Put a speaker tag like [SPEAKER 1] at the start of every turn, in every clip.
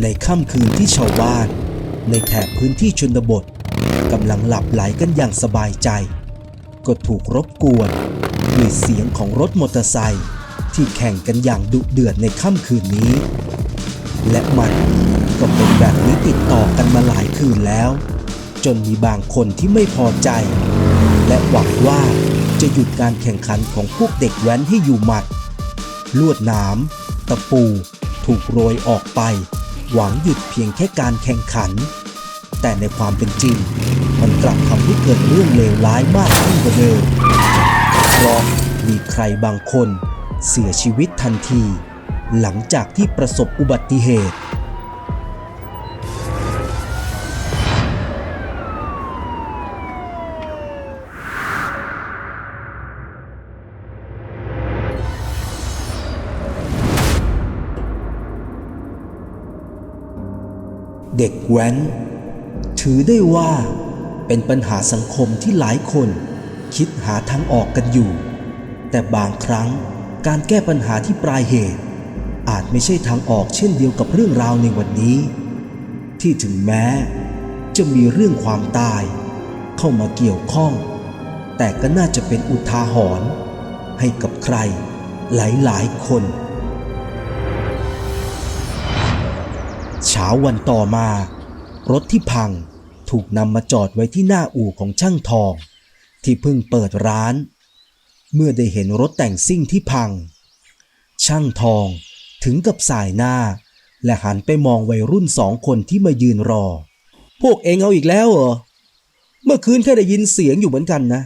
[SPEAKER 1] ในค่ำคืนที่ชาวบ้าน ในแถบพื้นที่ชนบทกำลังหลับไหลกันอย่างสบายใจ ก็ถูกรบกวนด้วยเสียงของรถมอเตอร์ไซค์ที่แข่งกันอย่างดุเดือดในค่ำคืนนี้ และมันก็เป็นแบบนี้ติดต่อกันมาหลายคืนแล้ว จนมีบางคนที่ไม่พอใจ และหวังว่าจะหยุดการแข่งขันของพวกเด็กแว้นให้อยู่หมัด ลวดหนามตะปู ถูกโรยออกไป หวังหยุดเพียงแค่การแข่งขัน แต่ในความเป็นจริง มันกลับทำให้เกิดเรื่องเลวร้ายมากขึ้นกว่าเดิมเพราะมีใครบางคนเสียชีวิตทันที หลังจากที่ประสบอุบัติเหตุ เด็กแว้น ถือได้ว่าเป็นปัญหาสังคมที่หลายคนคิดหาทางออกกันอยู่ แต่บางครั้งการแก้ปัญหาที่ปลายเหตุ อาจไม่ใช่ทางออกเช่นเดียวกับเรื่องราวในวันนี้ ที่ถึงแม้ จะมีเรื่องความตาย เข้ามาเกี่ยวข้อง แต่ก็น่าจะเป็นอุทาหรณ์ให้กับใครหลายๆ คน เช้าวันต่อมา รถที่พังถูกนำมาจอดไว้ที่หน้าอู่ของช่างทอง ที่เพิ่งเปิดร้าน เมื่อได้เห็นรถแต่งซิ่งที่พัง ช่างทองถึงกับสายหน้า และหันไปมองวัยรุ่นสองคนที่มายืนรอ พวกเองเอาอีกแล้วเหรอ เมื่อคืนแค่ได้ยินเสียงอยู่เหมือนกันนะ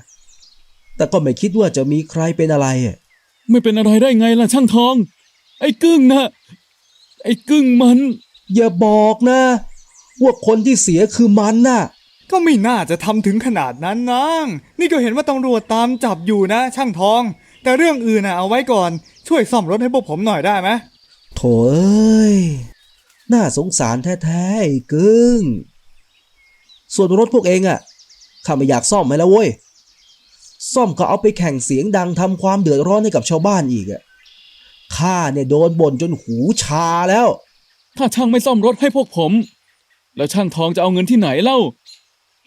[SPEAKER 1] แต่ก็ไม่คิดว่าจะมีใครเป็นอะไร
[SPEAKER 2] ไม่เป็นอะไรได้ไงล่ะช่างทอง ไอ้กึ้งนะไอ้กึ้งมัน
[SPEAKER 1] อย่าบอกนะ ว่าคนที่เสียคือมันน่ะ
[SPEAKER 3] ก็ไม่น่าจะทำถึงขนาดนั้นนาง นี่ก็เห็นว่าตำรวจตามจับอยู่นะ ช่างทอง แต่เรื่องอื่นน่ะเอาไว้ก่อน ช่วยซ่อมรถให้พวกผมหน่อยได้ไหม
[SPEAKER 1] โถเอ้ย น่าสงสารแท้ๆไอ้กึ้ง ส่วนรถพวกเองอะข้าไม่อยากซ่อมไหมแล้วเว้ย ซ่อมก็เอาไปแข่งเสียงดังทำความเดือดร้อนให้กับชาวบ้านอีกอะข้าเนี่ยโดนบ่นจนหูชาแล้ว
[SPEAKER 2] ถ้าช่างไม่ซ่อมรถให้พวกผม แล้วช่างทองจะเอาเงินที่ไหนเล่า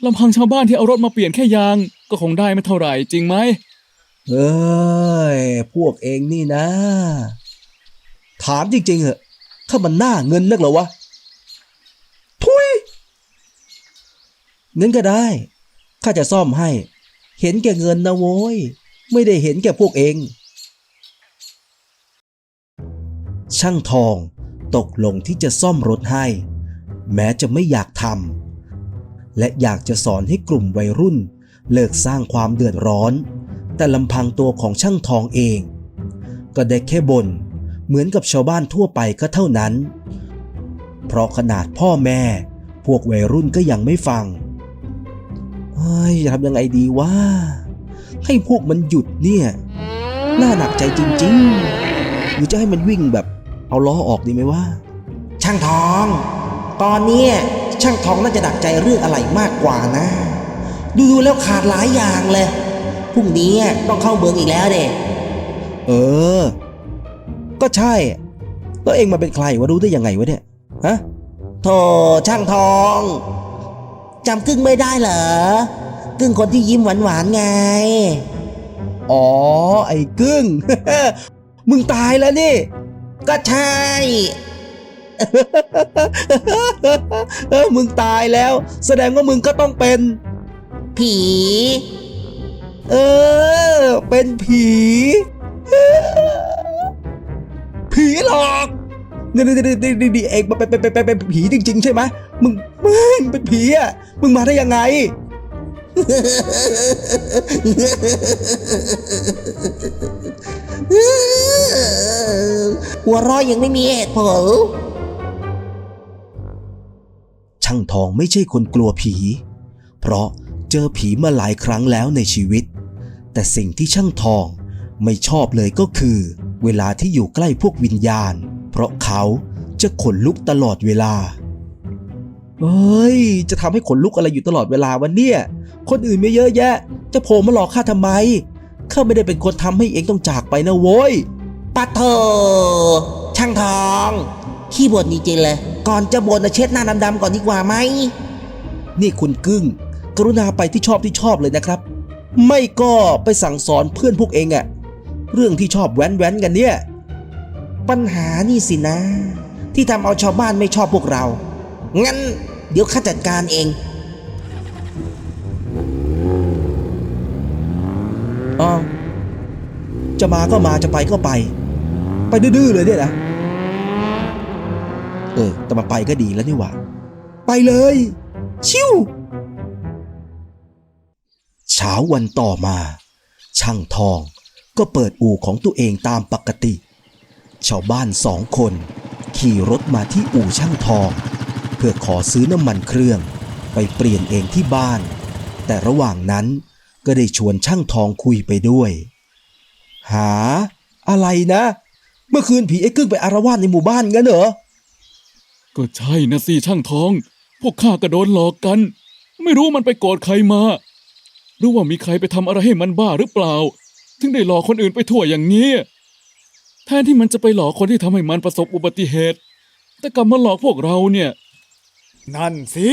[SPEAKER 2] ลำพังชาวบ้านที่เอารถมาเปลี่ยนแค่ยาง ก็คงได้ไม่เท่าไหร่จริงไหม
[SPEAKER 1] เอ้ยพวกเองนี่นะ ถามจริงๆเหอะถ้ามันหน่าเงินนักเหรอวะทุยเงินก็ได้ข้าจะซ่อมให้ เห็นแก่เงินนะโว้ย ไม่ได้เห็นแก่พวกเอง ช่างทอง ตกลงที่จะซ่อมรถให้ แม้จะไม่อยากทำและอยากจะสอนให้กลุ่มวัยรุ่น เลิกสร้างความเดือดร้อน แต่ลำพังตัวของช่างทองเอง ก็ได้แค่บน่นเหมือนกับชาวบ้านทั่วไปก็เท่านั้น เพราะขนาดพ่อแม่ พวกวัยรุ่นก็ยังไม่ฟังเฮ้ยจะทำยังไงดีวะให้พวกมันหยุดเนี่ย น่าหนักใจจริงๆ หรือจะให้มันวิ่งแบบ เอาล้อออกดีไหมวะช่างทอง ตอนเนี้ยช่างทองน่าจะดักใจเรื่องอะไรมากกว่านะ ดูๆแล้วขาดหลายอย่างเลยพรุ่งนี้ต้องเข้าเมืองอีกแล้วเด็เออ ก็ใช่แล้วเองมาเป็นใครวะรู้ได้ยังไงวะเนี่ยฮะโธ่ช่างทองจำกึ้งไม่ได้เหรอกึ้งคนที่ยิ้มหวานๆไง อ๋อ ไอ้กึ้งมึงตายแล้วนี่ ก็ใช่เออมึงตายแล้ว แสดงว่ามึงก็ต้องเป็น ผี เออ เป็นผี ผีหลอกนี่นี่นี่นี่เองเป็นเป็นเป็นเป็นผีจริง ๆ ใช่ไหมมึงมึงเป็นผีอะมึงมาได้ยังไง
[SPEAKER 4] หัวเร้อยยังไม่มีเหตุผล
[SPEAKER 1] ช่างทองไม่ใช่คนกลัวผี เพราะเจอผีมาหลายครั้งแล้วในชีวิต แต่สิ่งที่ช่างทองไม่ชอบเลยก็คือ เวลาที่อยู่ใกล้พวกวิญญาณ เพราะเขาจะขนลุกตลอดเวลา เฮ้ย จะทำให้ขนลุกอะไรอยู่ตลอดเวลาวันเนี่ย คนอื่นไม่เยอะแยะ จะโผล่มาหลอกข้าทำไม ข้าไม่ได้เป็นคนทำให้เองต้องจากไปนะโว้ย
[SPEAKER 4] ปัดโถช่างทอง ขี้บ่นจริงๆเลยโกก่อนจะบ่นนะเช็ดหน้าดำๆก่อนดีกว่าไหม
[SPEAKER 1] นี่คุณกึ้ง กรุณาไปที่ชอบที่ชอบเลยนะครับ ไม่ก็ไปสั่งสอนเพื่อนพวกเองอะเรื่องที่ชอบแว้นๆกันเนี่ย
[SPEAKER 4] ปัญหานี่สินะ ที่ทำเอาชาวบ้านไม่ชอบพวกเรา งั้นเดี๋ยวข้าจัดการเอง
[SPEAKER 1] อาวจะมาก็มาจะไปก็ไป ไปดื้อๆเลยเนี่ยนะเออ แต่มาไปก็ดีแล้วนี่หว่า ไปเลย ชิวเช้าวันต่อมา ช่างทองก็เปิดอู่ของตัวเองตามปกติ ชาวบ้านสองคน ขี่รถมาที่อู่ช่างทอง เพื่อขอซื้อน้ำมันเครื่อง ไปเปลี่ยนเองที่บ้าน แต่ระหว่างนั้นก็ได้ชวนช่างทองคุยไปด้วย หา อะไรนะ เมื่อคืนผีไอ้กึ้งไปอารวาสในหมู่บ้านงั้นเหรอ
[SPEAKER 2] ก็ใช่นะสิช่างทอง พวกข้าก็โดนหลอกกัน ไม่รู้มันไปโกรธใครมา หรือว่ามีใครไปทำอะไรให้มันบ้าหรือเปล่า ถึงได้หลอกคนอื่นไปทั่วอย่างนี้แทนที่มันจะไปหลอกคนที่ทำให้มันประสบอุบัติเหตุ แต่กลับมาหลอกพวกเราเนี่ย
[SPEAKER 3] นั่นสิ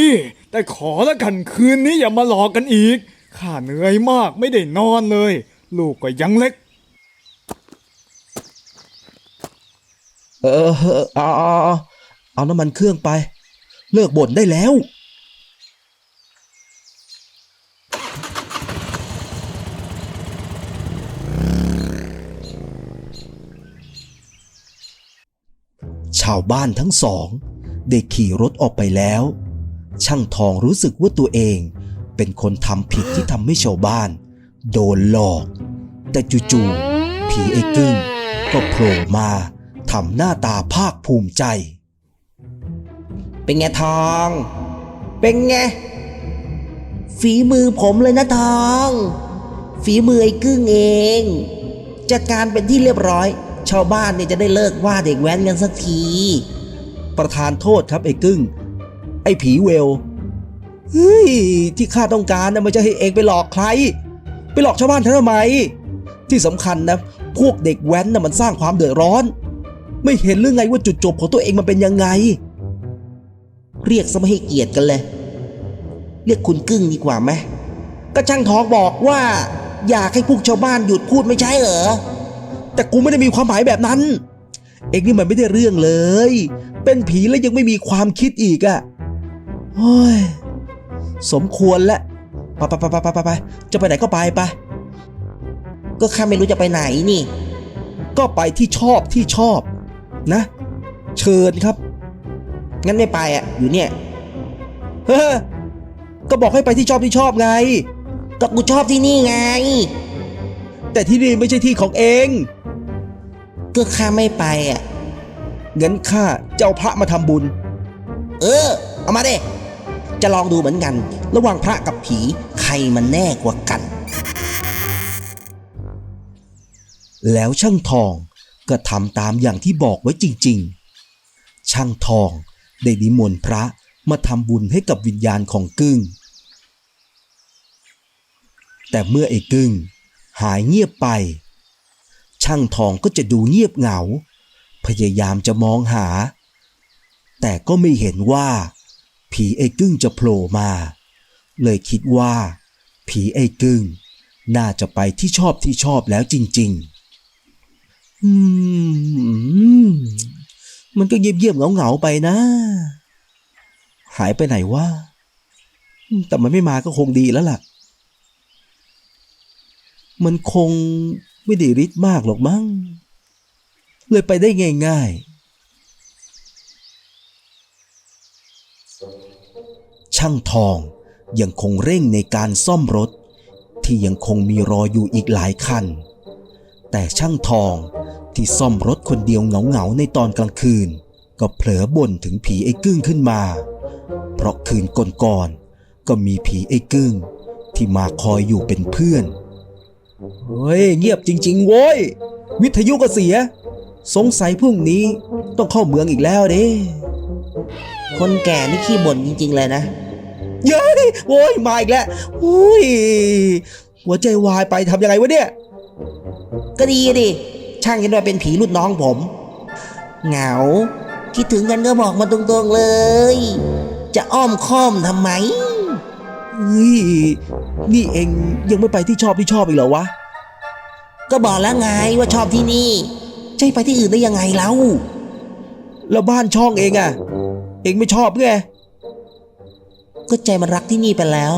[SPEAKER 3] แต่ขอละกันคืนนี้อย่ามาหลอกกันอีก ข้าเหนื่อยมากไม่ได้นอนเลย ลูกก็ยังเล็ก
[SPEAKER 1] เออเอาเอาเอาเอาน้ำมันเครื่องไป เลิกบ่นได้แล้ว ชาวบ้านทั้งสอง ได้ขี่รถออกไปแล้ว ช่างทองรู้สึกว่าตัวเองเป็นคนทำผิดที่ทำให้ชาวบ้าน โดนหลอก แต่จู่ๆผีไอ้กึ้งก็โผล่มาทำหน้าตาภาคภูมิใจ
[SPEAKER 4] เป็นไงทอง เป็นไง ฝีมือผมเลยนะทอง ฝีมือไอ้กึ้งเอง จัดการเป็นที่เรียบร้อย ชาวบ้านเนี่ยจะได้เลิกว่าเด็กแว้นกันสักที
[SPEAKER 1] ประธานโทษครับไอ้กึ้ง ไอ้ผีเวล เฮ้ย ที่ข้าต้องการนะไม่ใช่ให้เองไปหลอกใคร ไปหลอกชาวบ้านทำไม ที่สำคัญนะ พวกเด็กแว้นนะมันสร้างความเดือดร้อน ไม่เห็นเรื่องไงว่าจุดจบของตัวเองมันเป็นยังไง
[SPEAKER 4] เรียกซะไม่ให้เกียรติกันเลย เรียกคุณกึ้งดีกว่าไหมก็ช่างทองบอกว่า อยากให้พวกชาวบ้านหยุดพูดไม่ใช่เหรอ
[SPEAKER 1] แต่กูไม่ได้มีความหมายแบบนั้น เองนี่มันไม่ได้เรื่องเลย เป็นผีแล้วยังไม่มีความคิดอีกอะ่ะโอ้ย สมควรแล้วไปไปไปไปไปไปจะไปไหนก็ไปไป
[SPEAKER 4] ก็ข้าไม่รู้จะไปไหนนี่
[SPEAKER 1] ก็ไปที่ชอบที่ชอบนะ เชิญครับ
[SPEAKER 4] งั้นไม่ไปอะ อยู่เนี่ย
[SPEAKER 1] เฮ้อก็บอกให้ไปที่ชอบที่ชอบไง
[SPEAKER 4] ก็กูชอบที่นี่ไง
[SPEAKER 1] แต่ที่นี่ไม่ใช่ที่ของเอง
[SPEAKER 4] ก็ข้าไม่ไปอะ
[SPEAKER 1] งั้นข้าจะเอาพระมาทำบุญ
[SPEAKER 4] เออ เอามาเด้จะลองดูเหมือนกัน ระหว่างพระกับผีใครมันแน่กว่ากัน
[SPEAKER 1] แล้วช่างทองก็ทำตามอย่างที่บอกไว้จริง ๆ ช่างทองได้นิมนต์พระมาทำบุญให้กับวิญญาณของกึ้ง แต่เมื่อไอ้กึ้งหายเงียบไป ช่างทองก็จะดูเงียบเหงา พยายามจะมองหา แต่ก็ไม่เห็นว่า ผีไอ้กึ้งจะโผล่มา เลยคิดว่า ผีไอ้กึ้งน่าจะไปที่ชอบที่ชอบแล้วจริง ๆ อืม มันก็เยียบๆเหงาๆไปนะ หายไปไหนวะอืมแต่มันไม่มาก็คงดีแล้วล่ะ มันคง ไม่ได้ฤทธิ์มากหรอกมั้ง เลยไปได้ง่ายๆ ช่างทองยังคงเร่งในการซ่อมรถ ที่ยังคงมีรออยู่อีกหลายคัน แต่ช่างทองที่ซ่อมรถคนเดียวเหงาๆในตอนกลางคืน ก็เผลอบ่นถึงผีไอ้กึ้งขึ้นมา เพราะคืนก่อนๆก็มีผีไอ้กึ้งที่มาคอยอยู่เป็นเพื่อน เฮ้ยเงียบจริง ๆ โว้ย วิทยุก็เสีย สงสัยพรุ่งนี้ต้องเข้าเมืองอีกแล้วเด้
[SPEAKER 4] คนแก่นี่ขี้บ่นจริง ๆ เลยนะ
[SPEAKER 1] เย้ยโว้ยมาอีกแล้วโอ้ยหัวใจวายไปทำยังไงวะเนี่ย
[SPEAKER 4] ก็ดีดิ ช่างเห็นว่าเป็นผีรุ่นน้องผม เหงา คิดถึงกันก็บอกมาตรงๆเลย จะอ้อมค้อมทำไม
[SPEAKER 1] เฮ้ยนี่เองยังไม่ไปที่ชอบที่ชอบอีกเหรอวะ
[SPEAKER 4] ก็บอกแล้วไงว่าชอบที่นี่ จะให้ไปที่อื่นได้ยังไงเล่า
[SPEAKER 1] แล้วบ้านช่องเองอะเองไม่ชอบไง
[SPEAKER 4] ก็ใจมันรักที่นี่ไปแล้ว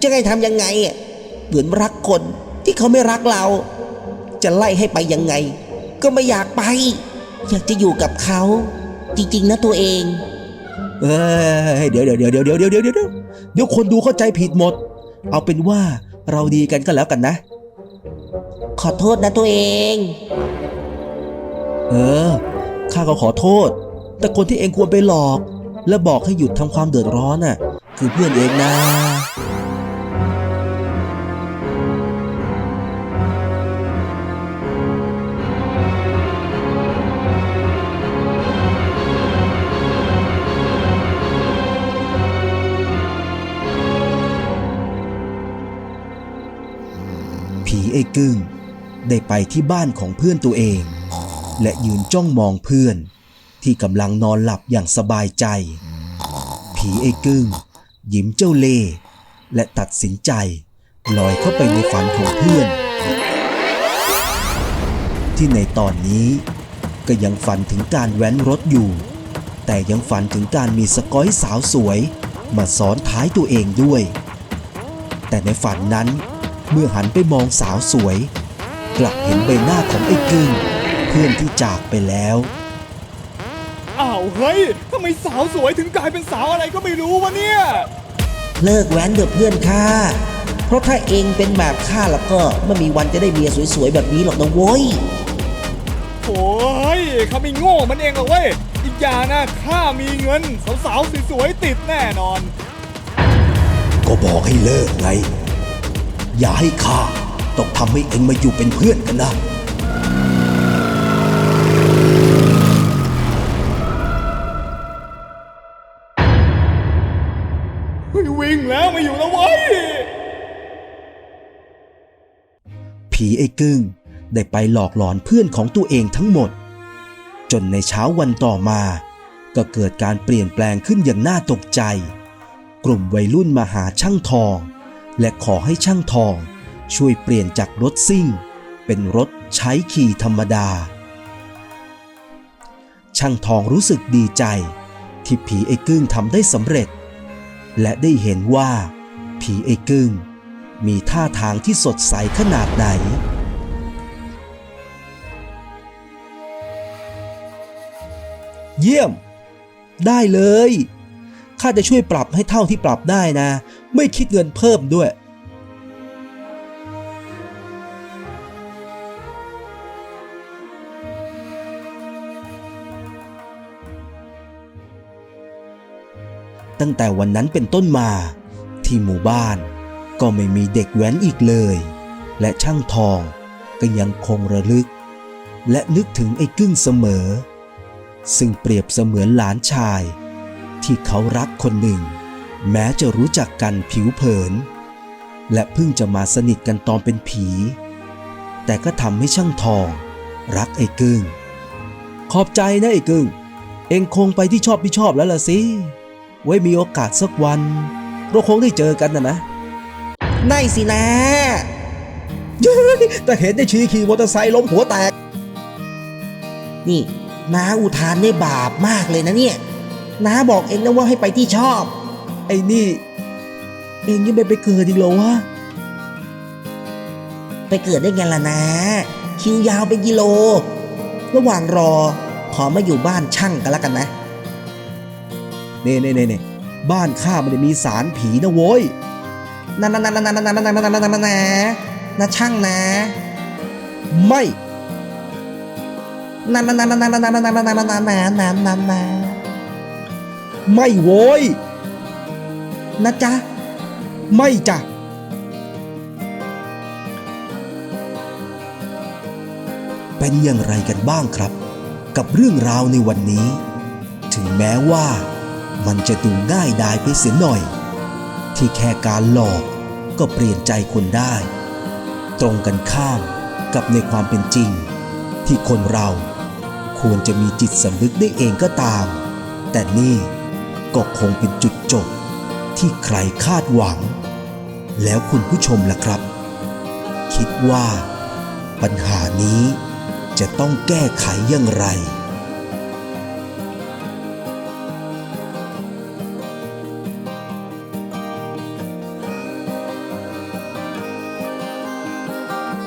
[SPEAKER 4] จะให้ทำยังไงอะเหมือนรักคนที่เขาไม่รักเรา จะไล่ให้ไปยังไง ก็ไม่อยากไป อยากจะอยู่กับเขา จริง ๆ นะตัวเอง
[SPEAKER 1] เอ้ยเดี๋ยวเดี๋ยวเดี๋ยวเดี๋ยวเดี๋ยวเดี๋ยว เดี๋ยวเดี๋ยวเดี๋ยวคนดูเข้าใจผิดหมด เอาเป็นว่าเราดีกันก็แล้วกันนะ
[SPEAKER 4] ขอโทษนะตัวเอง
[SPEAKER 1] เออ ข้าก็ขอโทษ แต่คนที่เองควรไปหลอก และบอกให้หยุดทำความเดือดร้อนน่ะ คือเพื่อนเองนะ ไอ้กึ้งได้ไปที่บ้านของเพื่อนตัวเอง และยืนจ้องมองเพื่อน ที่กำลังนอนหลับอย่างสบายใจ ผีไอ้กึ้งยิ้มเจ้าเล่และตัดสินใจลอยเข้าไปในฝันของเพื่อน ที่ในตอนนี้ก็ยังฝันถึงการแว้นรถอยู่ แต่ยังฝันถึงการมีสกอยสาวสวย มาซ้อนท้ายตัวเองด้วย แต่ในฝันนั้น เมื่อหันไปมองสาวสวย กลับเห็นใบหน้าของไอ้กึ้งเพื่อนที่จากไปแล้ว
[SPEAKER 3] อ้าวเฮ้ยทำไมสาวสวยถึงกลายเป็นสาวอะไรก็ไม่รู้วะเนี่ย
[SPEAKER 4] เลิกแว้นเถอะเพื่อนข้าเพราะถ้าเองเป็นแบบข้าแล้วก็ไม่มีวันจะได้เมียสวยๆแบบนี้หรอกนะโว้ย
[SPEAKER 3] โอ้ยเขาไม่โง่มันเองหรอกเว้ย อีกอย่างนะข้ามีเงิน สาวๆสวยๆติดแน่นอน
[SPEAKER 1] ก็บอกให้เลิกไง อย่าให้ข้าต้องทำให้เอ็งมาอยู่เป็นเพื่อนกันนะ
[SPEAKER 3] เฮ้ยวิ่งแล้วไมาอยู่แล้วเว้ย
[SPEAKER 1] ผีไอ้กึ้งได้ไปหลอกหลอนเพื่อนของตัวเองทั้งหมด จนในเช้าวันต่อมา ก็เกิดการเปลี่ยนแปลงขึ้นอย่างน่าตกใจ กลุ่มวัยรุ่นมาหาช่างทอง และขอให้ช่างทองช่วยเปลี่ยนจากรถซิ่ง เป็นรถใช้ขี่ธรรมดา ช่างทองรู้สึกดีใจ ที่ผีไอ้กึ้งทำได้สำเร็จ และได้เห็นว่า ผีไอ้กึ้งมีท่าทางที่สดใสขนาดไหนเยี่ยม ได้เลย ข้าจะช่วยปรับให้เท่าที่ปรับได้นะ ไม่คิดเงินเพิ่มด้วย ตั้งแต่วันนั้นเป็นต้นมา ที่หมู่บ้านก็ไม่มีเด็กแว้นอีกเลย และช่างทองก็ยังคงระลึก และนึกถึงไอ้กึ้งเสมอ ซึ่งเปรียบเสมือนหลานชาย ที่เขารักคนหนึ่ง แม้จะรู้จักกันผิวเผิน และเพิ่งจะมาสนิทกันตอนเป็นผี แต่ก็ทำให้ช่างทอง รักไอ้กึ้งขอบใจนะไอ้กึ้งเองคงไปที่ชอบที่ชอบแล้วล่ะสิ ไว้มีโอกาสสักวัน เราคงได้เจอกันนะนะ
[SPEAKER 4] ได้สินะ
[SPEAKER 1] เย้ยแต่เห็นได้ชีขี่มอเตอร์ไซค์ล้มหัวแตก
[SPEAKER 4] นี่น้าอุทานได้บาปมากเลยนะเนี่ยน้าบอกเองนะว่าให้ไปที่ชอบ
[SPEAKER 1] ไอ้นี่ เองยังไม่ไปเกิดอีกเหรอวะ
[SPEAKER 4] ไปเกิดได้ไงล่ะนะ คิวยาวเป็นกิโล ระหว่างรอ ขอมาอยู่บ้านช่างกันแล้วกันนะ
[SPEAKER 1] เน่เน่เน่เน่บ้านข้ามันมีสารผีนะโว้ย
[SPEAKER 4] นะนะนะนะนะนะนะนะนะนะนะนะนะช่างนะ
[SPEAKER 1] ไม่
[SPEAKER 4] นะนะนะนะนะนะนะนะนะนะนะนะนะนะนะ
[SPEAKER 1] ไม่โว้ย
[SPEAKER 4] นะจ๊ะ
[SPEAKER 1] ไม่จ้ะเป็นอย่างไรกันบ้างครับ กับเรื่องราวในวันนี้ ถึงแม้ว่ามันจะดูง่ายดายไปเสียหน่อย ที่แค่การหลอกก็เปลี่ยนใจคนได้ ตรงกันข้ามกับในความเป็นจริง ที่คนเราควรจะมีจิตสำนึกได้เองก็ตาม แต่นี่ก็คงเป็นจุดจบ ที่ใครคาดหวัง แล้วคุณผู้ชมล่ะครับ คิดว่า ปัญหานี้จะต้องแก้ไขอย่างไร